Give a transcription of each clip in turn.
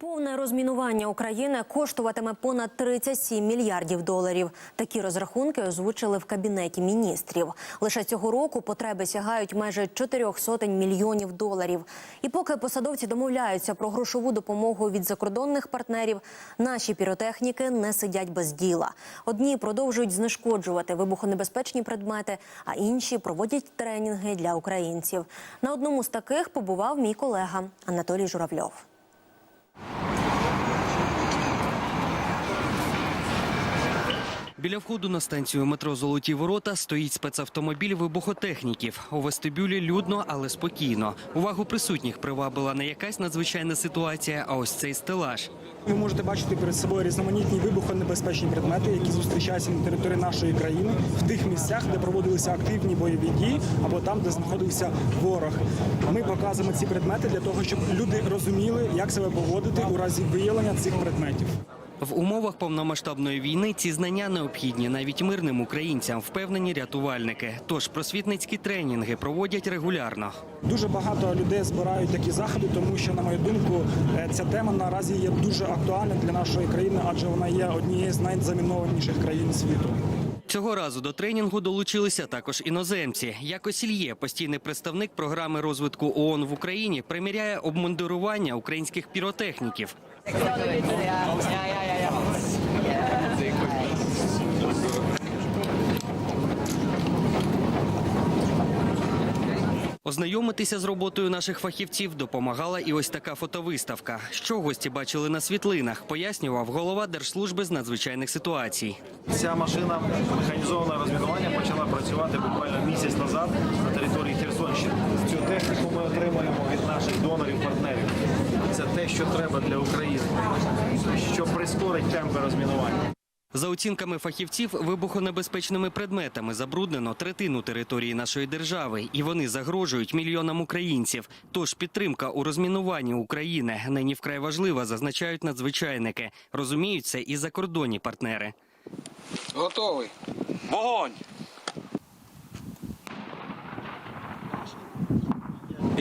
Повне розмінування України коштуватиме понад 37 мільярдів доларів. Такі розрахунки озвучили в кабінеті міністрів. Лише цього року потреби сягають майже 4 сотень мільйонів доларів. І поки посадовці домовляються про грошову допомогу від закордонних партнерів, наші піротехніки не сидять без діла. Одні продовжують знешкоджувати вибухонебезпечні предмети, а інші проводять тренінги для українців. На одному з таких побував мій колега Анатолій Журавльов. Біля входу на станцію метро Золоті ворота стоїть спецавтомобіль вибухотехніків. У вестибюлі людно, але спокійно. Увагу присутніх привабила не якась надзвичайна ситуація, а ось цей стелаж. Ви можете бачити перед собою різноманітні вибухонебезпечні предмети, які зустрічаються на території нашої країни в тих місцях, де проводилися активні бойові дії, або там, де знаходився ворог. Ми показуємо ці предмети для того, щоб люди розуміли, як себе поводити у разі виявлення цих предметів. В умовах повномасштабної війни ці знання необхідні навіть мирним українцям, впевнені рятувальники. Тож просвітницькі тренінги проводять регулярно. Дуже багато людей збирають такі заходи, тому що, на мою думку, е, ця тема наразі є дуже актуальна для нашої країни, адже вона є однією з найзамінованіших країн світу. Цього разу до тренінгу долучилися також іноземці. Якось Ільє, постійний представник програми розвитку ООН в Україні, приміряє обмундирування українських піротехніків. Ознайомитися з роботою наших фахівців допомагала і ось така фотовиставка. Що гості бачили на світлинах, пояснював голова Держслужби з надзвичайних ситуацій. Ця машина механізоване розмінування почала працювати буквально місяць назад на території Херсонщини. Цю техніку ми отримуємо від наших донорів-партнерів. Це те, що треба для України, що прискорить темпи розмінування. За оцінками фахівців, вибухонебезпечними предметами забруднено третину території нашої держави, і вони загрожують мільйонам українців. Тож підтримка у розмінуванні України нині вкрай важлива, зазначають надзвичайники. Розуміють це і закордонні партнери. Готовий. Вогонь!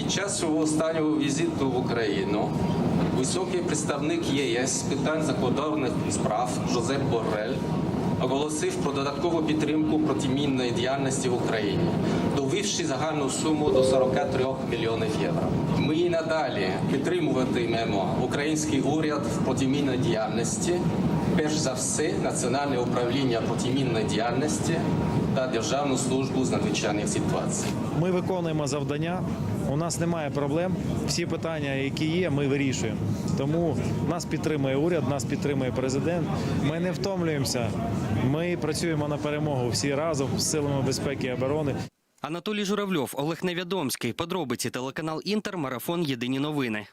Під час свого останнього візиту в Україну високий представник ЄС з питань закордонних справ Жозеп Боррель оголосив про додаткову підтримку протимінної діяльності в Україні, довівши загальну суму до 43 мільйонів євро. Ми і надалі підтримуватимемо український уряд в протимінній діяльності, перш за все Національне управління протимінної діяльності та Державну службу з надзвичайних ситуацій. Ми виконуємо завдання. У нас немає проблем. Всі питання, які є, ми вирішуємо. Тому нас підтримує уряд, нас підтримує президент. Ми не втомлюємося. Ми працюємо на перемогу всі разом з силами безпеки і оборони. Анатолій Журавльов, Олег Невідомський. Подробиці телеканал Інтер. Марафон. Єдині новини.